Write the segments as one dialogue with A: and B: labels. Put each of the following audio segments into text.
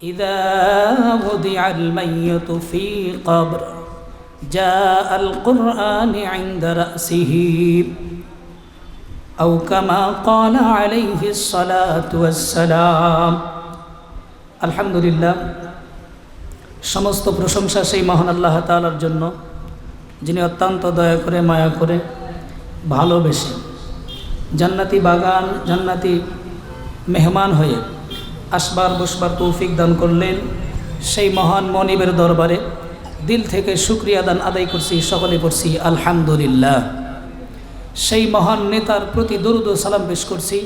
A: إذا وضع الميت في قبر جاء القرآن عند رأسه أو كما قال عليه الصلاة والسلام الحمد لله সমস্ত প্রশংসা সেই মহান আল্লাহ তাআলার জন্য যিনি অত্যন্ত দয়া করে মায়া করে ভালোবেসে জান্নাতি বাগান জান্নাতি মেহমান হয়ে আসবার বসবার তৌফিক দান করলেন সেই মহান মনিবের দরবারে। দিল থেকে শুক্রিয়া দান আদায় করছি, সকলে পড়ছি, আলহামদুলিল্লাহ। সেই মহান নেতার প্রতি দরুদ সালাম পেশ করছি,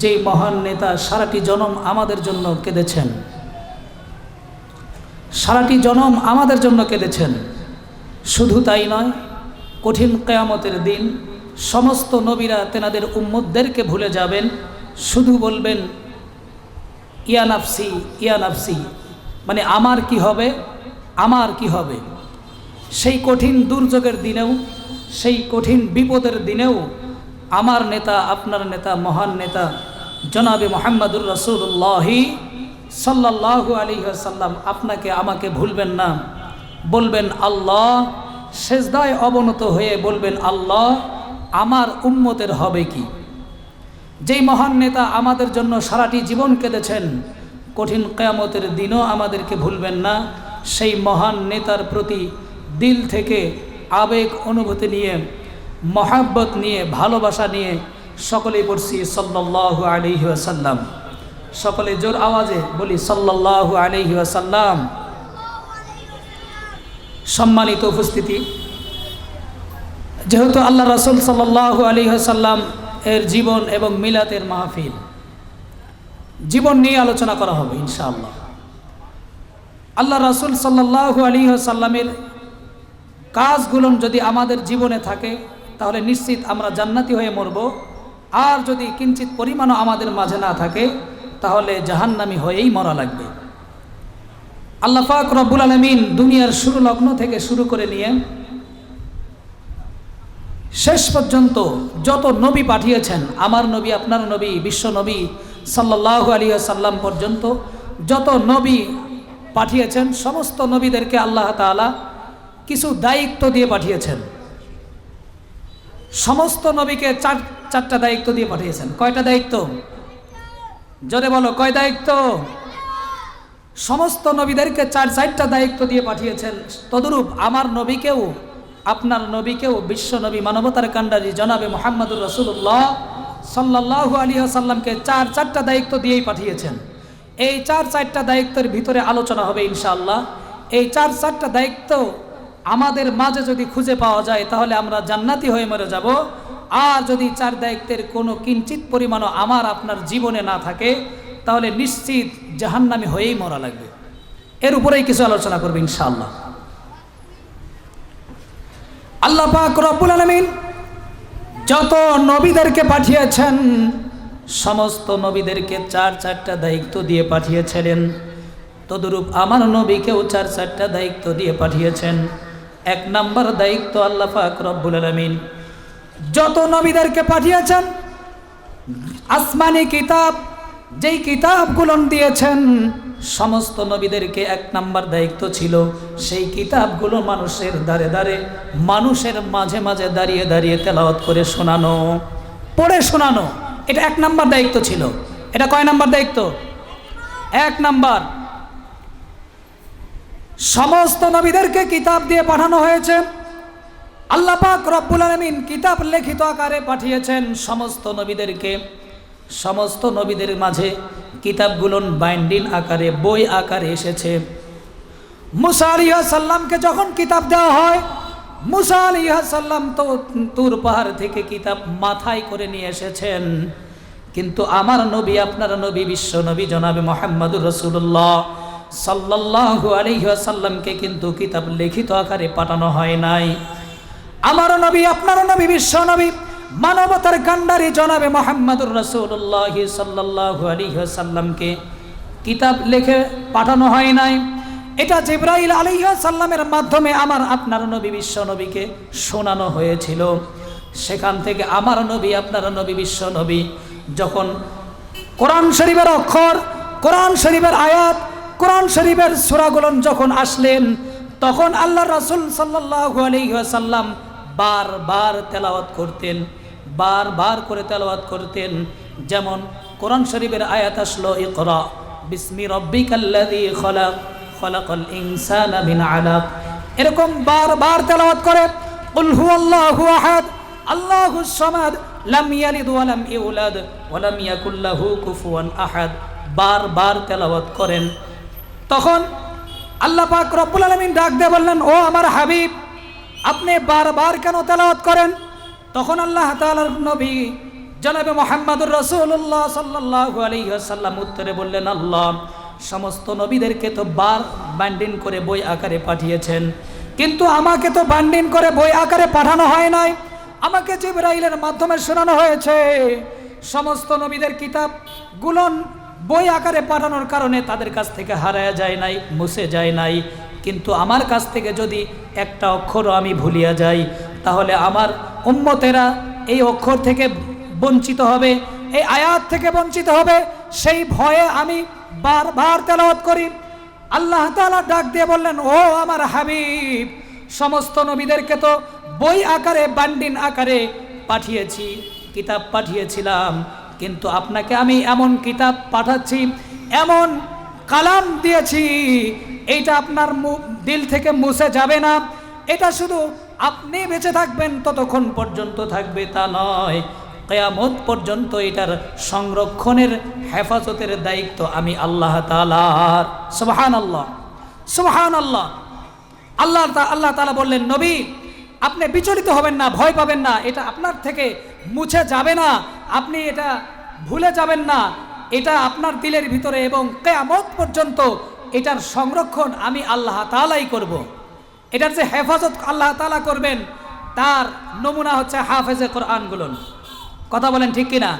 A: যেই মহান নেতা সারাটি জনম আমাদের জন্য কেঁদেছেন। সারাটি জনম আমাদের জন্য কেঁদেছেন। শুধু তাই নয়, কঠিন কেয়ামতের দিন সমস্ত নবীরা তেনাদের উম্মতদেরকে ভুলে যাবেন, শুধু বলবেন ইয়ানাফসি ইয়ানাফসি মানে আমার কি হবে? আমার কি হবে? সেই কঠিন দুর্যোগের দিনেও, সেই কঠিন বিপদের দিনেও আমার নেতা, আপনার নেতা, মহান নেতা, জনাবে মোহাম্মদুর রসুল্লাহি সাল্লাহু আলী সাল্লাম আপনাকে আমাকে ভুলবেন না। বলবেন, আল্লাহ শেষদায় অবনত হয়ে বলবেন, আল্লাহ, আমার উম্মতের হবে কি? যেই মহান নেতা আমাদের জন্য সারাটি জীবন কেঁদেছেন, কঠিন কেয়ামতের দিনও আমাদেরকে ভুলবেন না। সেই মহান নেতার প্রতি দিল থেকে আবেগ, অনুভূতি নিয়ে, মহাব্বত নিয়ে, ভালোবাসা নিয়ে সকলেই পড়ছি সাল্লাহ আলিহি আসাল্লাম সকলে জোর আওয়াজে বলি সাল্লাহ আলিহি আসাল্লাম সম্মানিত উপস্থিতি, যেহেতু আল্লাহ রসুল সাল্লাহ আলী সাল্লাম এর জীবন এবং মিলাতের মাহফিল। জীবন নিয়ে আলোচনা করা হবে, ইনশাআল্লাহ। আল্লাহ রসুল সাল্লাহ আলী সাল্লামের কাজগুলো যদি আমাদের জীবনে থাকে, তাহলে নিশ্চিত আমরা জান্নাতি হয়ে মরব। আর যদি কিঞ্চিত পরিমাণও আমাদের মাঝে না থাকে, তাহলে জাহান্নামি হয়েই মরা লাগবে। আল্লাহ পাক রব্বুল আলমিন দুনিয়ার শুরু লগ্ন থেকে শুরু করে নিয়ে শেষ পর্যন্ত যত নবী পাঠিয়েছেন, আমার নবী, আপনার নবী, বিশ্ব নবী সাল্লাহ আলী সাল্লাম পর্যন্ত যত নবী পাঠিয়েছেন, সমস্ত নবীদেরকে আল্লাহ তালা কিছু দায়িত্ব দিয়ে পাঠিয়েছেন। সমস্ত নবীকে চার, চারটা দায়িত্ব দিয়ে পাঠিয়েছেন। কয়টা দায়িত্ব? জোরে বলো, কয় দায়িত্ব? সমস্ত নবীদেরকে চার, চারটা দায়িত্ব দিয়ে পাঠিয়েছেন। তদরূপ আমার নবীকেও আপনার নবীকেও বিশ্ব নবী মানবতার কাণ্ডারি জনাবে মোহাম্মদুর রসুল্লাহ সাল্লাহ আলী সাল্লামকে চার চারটা দায়িত্ব দিয়েই পাঠিয়েছেন। এই চার চারটা দায়িত্বের ভিতরে আলোচনা হবে ইনশাআল্লাহ। এই চার চারটা দায়িত্ব আমাদের মাঝে যদি খুঁজে পাওয়া যায়, তাহলে আমরা জান্নাতি হয়ে মরে যাব। আর যদি চার দায়িত্বের কোনো কিঞ্চিত পরিমাণও আমার আপনার জীবনে না থাকে, তাহলে নিশ্চিত জাহান্নামি হয়েই মরা লাগবে। এর উপরেই কিছু আলোচনা করবে ইনশাআল্লাহ। আল্লাহ পাক রব্বুল আলমিন যত নবীদেরকে পাঠিয়েছেন, সমস্ত নবীদেরকে চার চারটা দায়িত্ব দিয়ে পাঠিয়েছিলেন। তদরূপ আমার নবীকেও চার চারটা দায়িত্ব দিয়ে পাঠিয়েছেন। এক নাম্বার দায়িত্ব আল্লাহ পাক রব্বুল আলমিন। যত নবীদেরকে পাঠিয়েছেন, আসমানি কিতাব, যেই কিতাবগুলো দিয়েছেন সমস্ত নবীদেরকে এক নাম্বার দায়িত্ব ছিল। সেই কিতাবগুলো মানুষের দাঁড়ে দাঁড়ে মানুষের মাঝে মাঝে দাঁড়িয়ে দাঁড়িয়ে তেলাওয়াত করে শোনানো, পড়ে শোনানো। এটা এক নাম্বার দায়িত্ব ছিল। এটা কয় নাম্বার দায়িত্ব? এক নাম্বার। সমস্ত নবীদেরকে কিতাব দিয়ে পাঠানো হয়েছে। আল্লাহ পাক রব্বুল আলমিন কিতাব লিখিত আকারে পাঠিয়েছেন সমস্ত নবীদেরকে। সমস্ত নবীদের মাঝে কিতাবগুলো বাইন্ডিং আকারে, বই আকারে এসেছে। মুসা আলিয়া সাল্লামকে যখন কিতাব দেওয়া হয়, মুসা আলিয়া সাল্লাম তো তুর পাহাড় থেকে কিতাব মাথায় করে নিয়ে এসেছেন। কিন্তু আমার নবী, আপনার নবী, বিশ্ব নবী জনাবে মোহাম্মদুর রসুল্লাহ সাল্লাহ আলিহাসাল্লামকে কিন্তু কিতাব লিখিত আকারে পাঠানো হয় নাই। আমার নবী, আপনার নবী, বিশ্ব নবী মানবতার কান্ডারি জনাবে মোহাম্মদুর রসুল্লাহ সাল্লাহ আলী সাল্লামকে কিতাব লিখে পাঠানো হয় নাই। এটা জিব্রাইল আলিহা সাল্লামের মাধ্যমে আমার আপনার নবী, বিশ্ব নবীকে শোনানো হয়েছিল। সেখান থেকে আমার নবী, আপনার নবী, বিশ্ব নবী, যখন কোরআন শরীফের অক্ষর, কোরআন শরীফের আয়াত, কোরআন শরীফের সুরাগুলো যখন আসলেন, তখন আল্লাহ রসুল সাল্লাল্লাহু আলাইহি ওয়াসাল্লাম বারবার তেলাওয়াত করতেন বারবার করে তেলাওয়াত করতেন। যেমন কোরআন শরীফের আয়াত আসলো, ইকরা, বিসমি রব্বিকাল্লাযী খলাক, খলাকাল ইনসানা মিন আলাক। এরকম বারবার তেলাওয়াত করে, কুল হুয়াল্লাহু আহাদ আল্লাহুস সামাদ, লাম ইয়ালিদ ওয়া লাম ইউলাদ, ওয়া লাম ইয়াকুল লাহু কুফুয়ান আহাদ। বারবার তেলাওয়াত করেন। তখন আল্লাহ পাক রব্বুল আলামিন ডাক দিয়ে বললেন, ও আমার হাবিব আপনি বারবার কেন তেলাওয়াত করেন? তখন আল্লাহ তাআলার নবী জনাবে মোহাম্মদুর রসুল্লাহ সাল্লাল্লাহু আলাইহি ওয়াসাল্লাম উত্তরে বললেন, আল্লাহ, সমস্ত নবীদেরকে তো বার বান্ডিন করে বই আকারে পাঠিয়েছেন। কিন্তু আমাকে তো বান্ডিন করে বই আকারে পাঠানো হয় নাই। আমাকে জিবরাইলের মাধ্যমে শোনানো হয়েছে, সমস্ত নবীদের কিতাব গুলন বই আকারে পাঠানোর কারণে তাদের কাছ থেকে হারায়া যায় নাই, মুছে যায় নাই। কিন্তু আমার কাছ থেকে যদি একটা অক্ষরও আমি ভুলিয়া যাই, তাহলে আমার উম্মতেরা এই অক্ষর থেকে বঞ্চিত হবে, এই আয়াত থেকে বঞ্চিত হবে। সেই ভয়ে আমি বারবার তেলাওয়াত করি। আল্লাহ তাআলা ডাক দিয়ে বললেন, ও আমার হাবিব, সমস্ত নবীদেরকে তো বই আকারে বান্ডিন আকারে পাঠিয়েছি, কিতাব পাঠিয়েছিলাম। কিন্তু আপনাকে আমি এমন কিতাব পাঠাচ্ছি, এমন কালাম দিয়েছি, এইটা আপনার দিল থেকে মুছে যাবে না। এটা শুধু আপনি বেঁচে থাকবেন, ততক্ষণ পর্যন্ত থাকবে তা নয়। কেয়ামত পর্যন্ত এটার সংরক্ষণের হেফাজতের দায়িত্ব আমি আল্লাহ তালার সুবহান আল্লাহ সুবহান আল্লাহ আল্লাহ আল্লাহ তালা বললেন, নবী, আপনি বিচলিত হবেন না, ভয় পাবেন না, এটা আপনার থেকে মুছে যাবে না, আপনি এটা ভুলে যাবেন না। এটা আপনার দিলের ভিতরে এবং কেয়ামত পর্যন্ত এটার সংরক্ষণ আমি আল্লাহ তালাই করব। এটার যে হেফাজত আল্লাহ তালা করবেন, তার নমুনা হচ্ছে হাফেজে কোরআনগুলোন কথা বলেন ঠিক কিনা?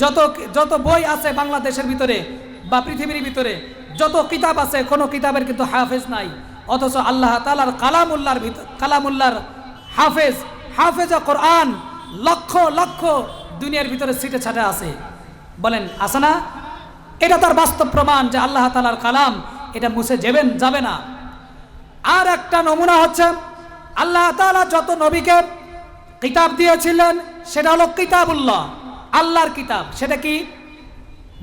A: যত যত বই আছে বাংলাদেশের ভিতরে বা পৃথিবীর ভিতরে, যত কিতাব আছে, কোনো কিতাবের কিন্তু হাফেজ নাই। অথচ আল্লাহ তালার কালামুল্লার ভিতর কালামুল্লার হাফেজ হাফেজ কোরআন লক্ষ লক্ষ দুনিয়ার ভিতরে সিটে ছাটে আছে। বলেন আছে না এটা তার বাস্তব প্রমাণ যে আল্লাহ তালার কালাম, এটা মুছে যাবেন, যাবে না। আর একটা নমুনা হচ্ছে, আল্লাহ তাআলা যত নবীকে কিতাব দিয়েছিলেন, সেটা হলো কিতাবুল্লাহ, আল্লাহর কিতাব। সেটা কি?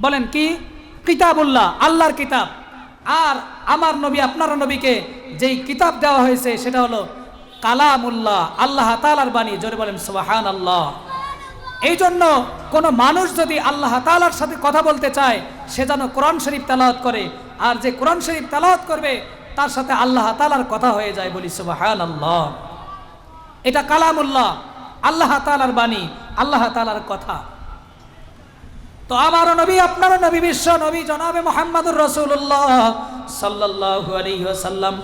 A: বলেন, কি? কিতাবুল্লাহ, আল্লাহর কিতাব। আর আমার নবী, আপনার নবীকে যেই কিতাব দেওয়া হয়েছে, সেটা হলো কালামুল্লাহ, আল্লাহ তালার বাণী। জোরে বলেন সুবাহান আল্লাহ এই জন্য কোনো মানুষ যদি আল্লাহ তালার সাথে কথা বলতে চায়, সে যেন কোরআন শরীফ তেলাওয়াত করে। আর যে কোরআন শরীফ তেলাওয়াত করবে, তার সাথে আল্লাহ তালার কথা হয়ে যায় বলি সুবাহান আল্লাহ এটা কালামুল্লাহ, আল্লাহ তাআলার বাণী, আল্লাহ তালার কথা। তো আমারও নবী, আপনারও নবী বিশ্ব নবী জনাবে মোহাম্মদুর রসুল্লাহ সাল্লাল্লাহু আলাইহি ওয়াসাল্লাম।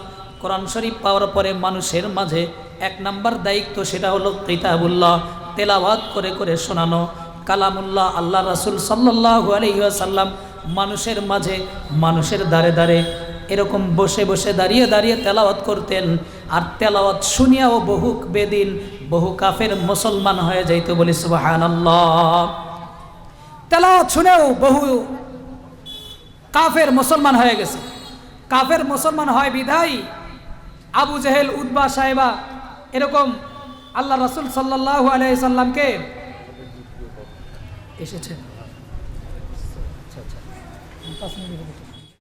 A: কোরআন শরীফ পাওয়ার পরে মানুষের মাঝে এক নাম্বার দায়িত্ব সেটা হলো কিতাবুল্লাহ। তেলাওয়াত করে করে শোনানো। কালামুল্লাহ আল্লাহ রাসূল সাল্লাল্লাহু আলাইহি ওয়াসাল্লাম মানুষের মাঝে, মানুষের দ্বারে দ্বারে এরকম বসে বসে দাঁড়িয়ে দাঁড়িয়ে তেলাওয়াত করতেন। আর তেলাওয়াত শুনিয়াও বহু বেদিন, বহু কাফের মুসলমান হয়ে যাইতো বলি সুবহানাল্লাহ। তেলাওয়াত শুনেও বহু কাফের মুসলমান হয়ে গেছে। কাফের মুসলমান হয় বিধাই আবু জেহেল উদ্বা সাহেবা এরকম আল্লাহ রসুল সাল্লাহ আলাই সাল্লামকে এসেছেন আচ্ছা আচ্ছা।